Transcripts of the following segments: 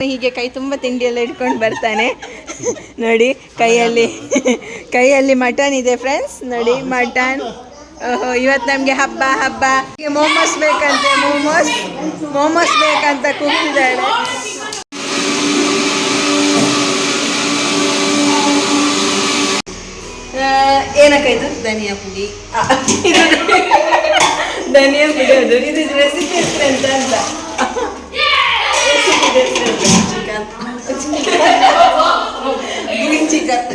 ಹೀಗೆ ಕೈ ತುಂಬ ತಿಂಡಿ ಎಲ್ಲ ಇಟ್ಕೊಂಡು ಬರ್ತಾನೆ. ನೋಡಿ, ಕೈಯಲ್ಲಿ ಕೈಯಲ್ಲಿ ಮಟನ್ ಇದೆ ಫ್ರೆಂಡ್ಸ್ ನೋಡಿ ಮಟನ್ ಓಹೋ, ಇವತ್ತು ನಮಗೆ ಹಬ್ಬ ಹಬ್ಬ. ಮೋಮೋಸ್ ಬೇಕಂತೆ ಮೋಮೋಸ್ ಮೋಮೋಸ್ ಬೇಕಂತ ಕೂಗ್ತಿದ್ದಾಳೆ ಏನಕ್ಕ ಇದು? ಧನಿಯಾ ಪುಡಿ. ಧನಿಯಾ ಪುಡಿ ಅದು. ಇದು ರೆಸಿಪಿ ಅಂತ ಅಂತ. ಗ್ರೀನ್ ಚಿಕನ್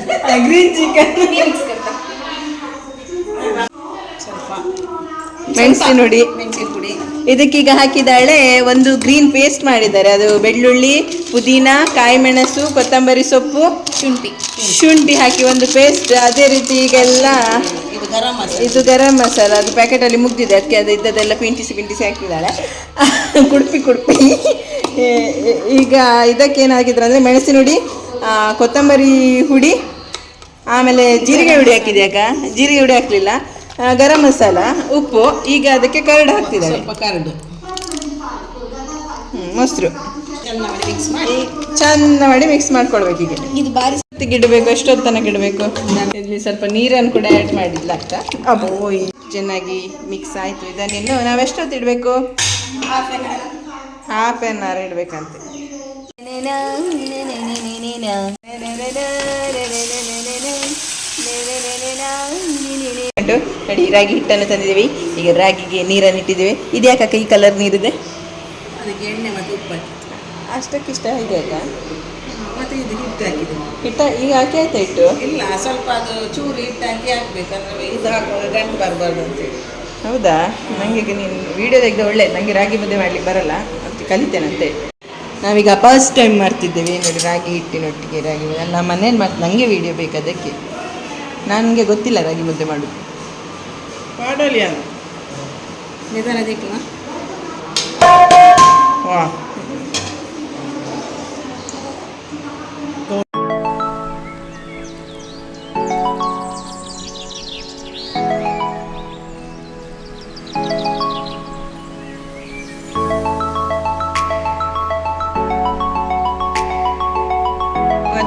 ಗ್ರೀನ್ ಚಿಕನ್ ಸ್ವಲ್ಪ ಮೆಣಸಿನ ಪುಡಿ. ಇದಕ್ಕೀಗ ಹಾಕಿದಾಳೆ ಒಂದು ಗ್ರೀನ್ ಪೇಸ್ಟ್ ಮಾಡಿದ್ದಾರೆ. ಅದು ಬೆಳ್ಳುಳ್ಳಿ ಪುದೀನ ಕಾಯಿ ಮೆಣಸು ಕೊತ್ತಂಬರಿ ಸೊಪ್ಪು ಶುಂಠಿ. ಶುಂಠಿ ಹಾಕಿ ಒಂದು ಪೇಸ್ಟ್. ಅದೇ ರೀತಿ ಈಗೆಲ್ಲ ಇದು ಗರಂ ಮಸಾಲೆ. ಇದು ಗರಂ ಮಸಾಲ. ಅದು ಪ್ಯಾಕೆಟಲ್ಲಿ ಮುಗ್ದಿದೆ. ಅದಕ್ಕೆ ಅದು ಇದ್ದದೆಲ್ಲ ಪಿಂಟಿಸಿ ಪಿಂಟಿಸಿ ಹಾಕಿದ್ದಾಳೆ. ಕುಡ್ಪಿ ಕುಡ್ಪಿ. ಈಗ ಇದಕ್ಕೆ ಹಾಕಿದ್ರು ಅಂದರೆ ಮೆಣಸಿನ ಹುಡಿ ಕೊತ್ತಂಬರಿ ಹುಡಿ ಆಮೇಲೆ ಜೀರಿಗೆ ಹುಡಿ ಹಾಕಿದ್ಯಾಕ ಜೀರಿಗೆ ಹುಡಿ ಹಾಕಲಿಲ್ಲ. ಗರಂ ಮಸಾಲ ಉಪ್ಪು ಈಗ ಅದಕ್ಕೆ ಕರಡು ಹಾಕ್ತಿದ್ದಾರೆ. ಕರಡು. ಮೊಸರು. ಮಿಕ್ಸ್ ಮಾಡಿ ಚಂದ ಮಾಡಿ ಮಿಕ್ಸ್ ಮಾಡ್ಕೊಳ್ಬೇಕು ಈಗ ಇದು ಬಾರಿ ಸತ್ತಿ ಗಿಡಬೇಕು ಎಷ್ಟೊತ್ತು ತನಕ ಇಡಬೇಕು ಇಲ್ಲಿ ಸ್ವಲ್ಪ ನೀರನ್ನು ಕೂಡ ಆ್ಯಡ್ ಮಾಡಿದ್ಲ ಅಕ್ಕ. ಅಬ್ಬೋ. ಚೆನ್ನಾಗಿ ಮಿಕ್ಸ್ ಆಯಿತು. ಇದನ್ನಿನ್ನು ನಾವು ಎಷ್ಟೊತ್ತು ಇಡಬೇಕು ಹಾಫ್ ಆನ್ ಅವರ್ ಇಡಬೇಕಂತೆ. ನೋಡಿ ರಾಗಿ ಹಿಟ್ಟನ್ನು ತಂದಿದ್ದೀವಿ. ಈಗ ರಾಗಿಗೆ ನೀರನ್ನು ಇಟ್ಟಿದ್ದೀವಿ. ಇದು ಯಾಕಕ್ಕ ಈ ಕಲರ್ ನೀರಿದೆ? ಅದಕ್ಕೆ ಎಣ್ಣೆ ಮತ್ತು ಉಪ್ಪು. ಅಷ್ಟಕ್ಕಿಷ್ಟ ಇದೆ ಅಕ್ಕ. ಮತ್ತೆ ಇದು ಹಿಟ್ಟು ಹಾಕಿದೆ ಹಿಟ್ಟ ಈಗ ಹಾಕಿ ಆಯ್ತಾ ಹಿಟ್ಟು? ಇಲ್ಲ ಸ್ವಲ್ಪ ಅದು ಚೂರು ಹಿಟ್ಟು ಹಾಕಿ ಹಾಕ್ಬೇಕಂದ್ರೆ ಇದು ಹಾಕುವಾಗ ಗಂಟು ಬರಬಾರ್ದು ಅಂತೇಳಿ ಹೌದಾ? ನನಗೆ ನೀನು ವಿಡಿಯೋ ತೆಗೆದು ಒಳ್ಳೆ ನನಗೆ ರಾಗಿ ಮುದ್ದೆ ಮಾಡ್ಲಿಕ್ಕೆ ಬರಲ್ಲ. ಕಲಿತೇನಂತೆ. ನಾವೀಗ ಫಸ್ಟ್ ಟೈಮ್ ಮಾಡ್ತಿದ್ದೇವೆ. ನೋಡಿ ರಾಗಿ ಹಿಟ್ಟಿನೊಟ್ಟಿಗೆ ರಾಗಿ ನಮ್ಮ ಮನೇಲಿ ಮತ್ತು ನನಗೆ ವಿಡಿಯೋ ಬೇಕು ಅದಕ್ಕೆ. ನನಗೆ ಗೊತ್ತಿಲ್ಲ ರಾಗಿ ಮುದ್ದೆ ಮಾಡೋದು. ಮಾಡಲಿ ಅಲ್ಲ ನಿಧಾನ ದಿಕ್ಕಲ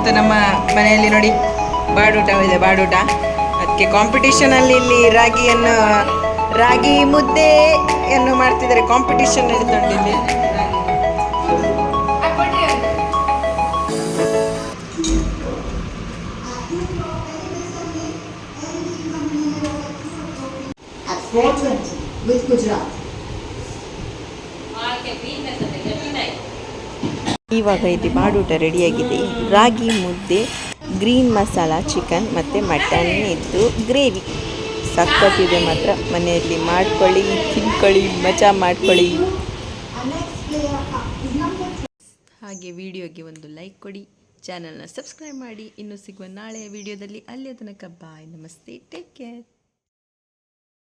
ಇವತ್ತು ನಮ್ಮ ಮನೆಯಲ್ಲಿ ನೋಡಿ ಬಾಡೂಟ ಇದೆ ಬಾಡೂಟ. ಅದಕ್ಕೆ ಕಾಂಪಿಟೇಷನಲ್ಲಿ ಇಲ್ಲಿ ರಾಗಿಯನ್ನು ರಾಗಿ ಮುದ್ದೆಯನ್ನು ಮಾಡ್ತಿದ್ದಾರೆ. Competition 420 with Gujarat. ಇವಾಗ ಇಲ್ಲಿ ಮಾಡೂಟ ರೆಡಿಯಾಗಿದೆ. ರಾಗಿ, ಮುದ್ದೆ, ಗ್ರೀನ್ ಮಸಾಲ, ಚಿಕನ್ ಮತ್ತು ಮಟನ್ ಇದ್ದು ಗ್ರೇವಿ. ಸಕ್ಕತ್ತಿದೆ ಮಾತ್ರ. ಮನೆಯಲ್ಲಿ ಮಾಡ್ಕೊಳ್ಳಿ, ತಿನ್ಕೊಳ್ಳಿ, ಮಜಾ ಮಾಡ್ಕೊಳ್ಳಿ. ಹಾಗೆ ವಿಡಿಯೋಗೆ ಒಂದು ಲೈಕ್ ಕೊಡಿ. ಚಾನಲ್ನ ಸಬ್ಸ್ಕ್ರೈಬ್ ಮಾಡಿ. ಇನ್ನು ಸಿಗುವ ನಾಳೆಯ ವಿಡಿಯೋದಲ್ಲಿ ಅಲ್ಲಿಯ ತನಕ ಬಾಯ್. ನಮಸ್ತೆ. Take care